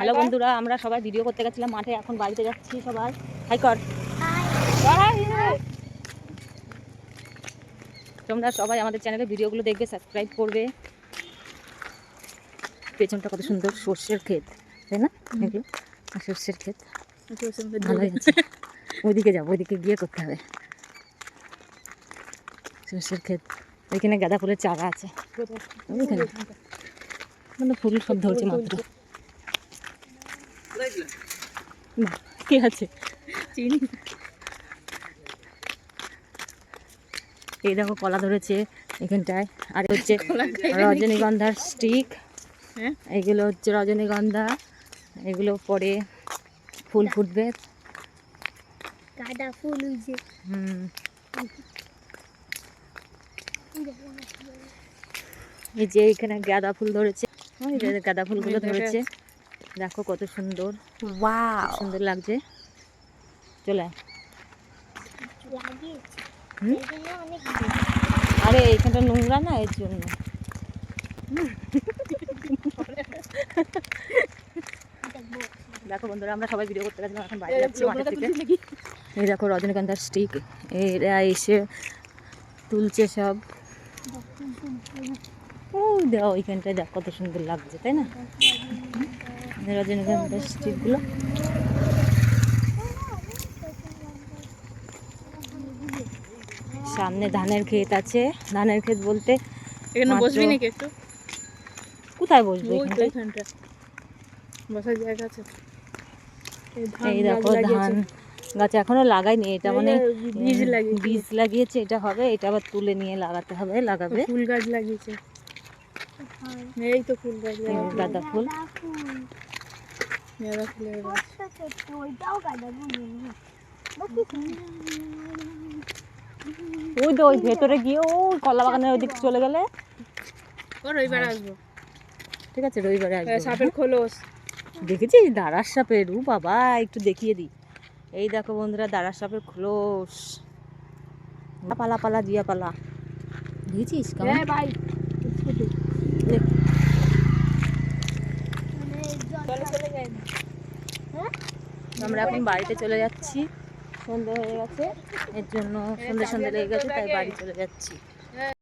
Hello বন্ধুরা আমরা সবাই ভিডিও করতে গেছিলাম মাঠে এখন বাড়িতে যাচ্ছি সবাই। হাই কর। তোমরা সবাই আমাদের চ্যানেলে ভিডিওগুলো দেখবে সাবস্ক্রাইব করবে। পেছনটা কত সুন্দর সর্ষের ক্ষেত তাই না? এগুলো সর্ষের ক্ষেত। ভালোই আছে ওইদিকে যাব ওইদিকে গিয়ে করতে হবে। সর্ষের ক্ষেত ওইখানে গাঁদা ফুলের চারা আছে। ওইখানে। মানে ফুল সব ধরছে মাত্র। বাহ, কি আছে? চিনি। এই দেখো কলা ধরেছে এখানটায়। আর হচ্ছে রজনীগন্ধার স্টিক। হ্যাঁ? এগুলো হচ্ছে রজনীগন্ধা। এগুলো পরে ফুল ফুটবে। গাঁদা ফুল হুম। এই যে এখানে গাঁদা ফুল ধরেছে। গাঁদা ফুলগুলো ধরেছে। দেখো কত সুন্দর। ওয়াও সুন্দর লাগছে। চলে আরে এখানটা নোংরা না এর জন্য? দেখো বন্ধুরা আমরা সবাই ভিডিও করতে গেছিলাম এখন বাইরে যাচ্ছি মাঠের থেকে এই দেখো রজনীগন্ধার স্টিক এরা এসে তুলছে সব। ও দেওয়া ওইখানটায় দেখ কত সুন্দর লাগছে তাই না? রজনীগন্ধার স্টিকগুলো সামনে ধানের ক্ষেত আছে। ধানের ক্ষেত বলতে এখানে বসবি নাকি একটু? কোথায় বসবো? এখানটা বসার জায়গা আছে। এই দেখো ধান গাছ এখনও লাগাইনি। এটা মানে বীজ উম, বীজ লাগিয়েছে এটা হবে এটা আবার তুলে নিয়ে লাগাতে হবে লাগাবে। ফুল গাছ লাগিয়েছে। এই তো ফুল গাছ গাঁদা ফুল। গাঁদা ফুলের গাছ। ওই তো ওই ভেতরে গিয়ে ও কলা বাগানের ওইদিকে চলে গেলে। ও রবিবার আসব। ঠিক আছে রবিবারে আসব। সাপের খোলস। দেখেছিস? দাঁড়ার সাপের ও বাবা একটু দেখিয়ে দিই। এই দেখো বন্ধুরা দাঁড়ার সাপের খোলস। পালা পালা জিয়া পালা। দেখেছিস কেমন? হ্যাঁ ভাই দেখ, মানে জল চলে চলে যাই আমরা এখন বাড়িতে চলে যাচ্ছি। সন্ধে হয়ে গেছে। এর জন্য সন্ধে সন্ধে লেগে গেছে তাই বাড়ি চলে যাচ্ছি।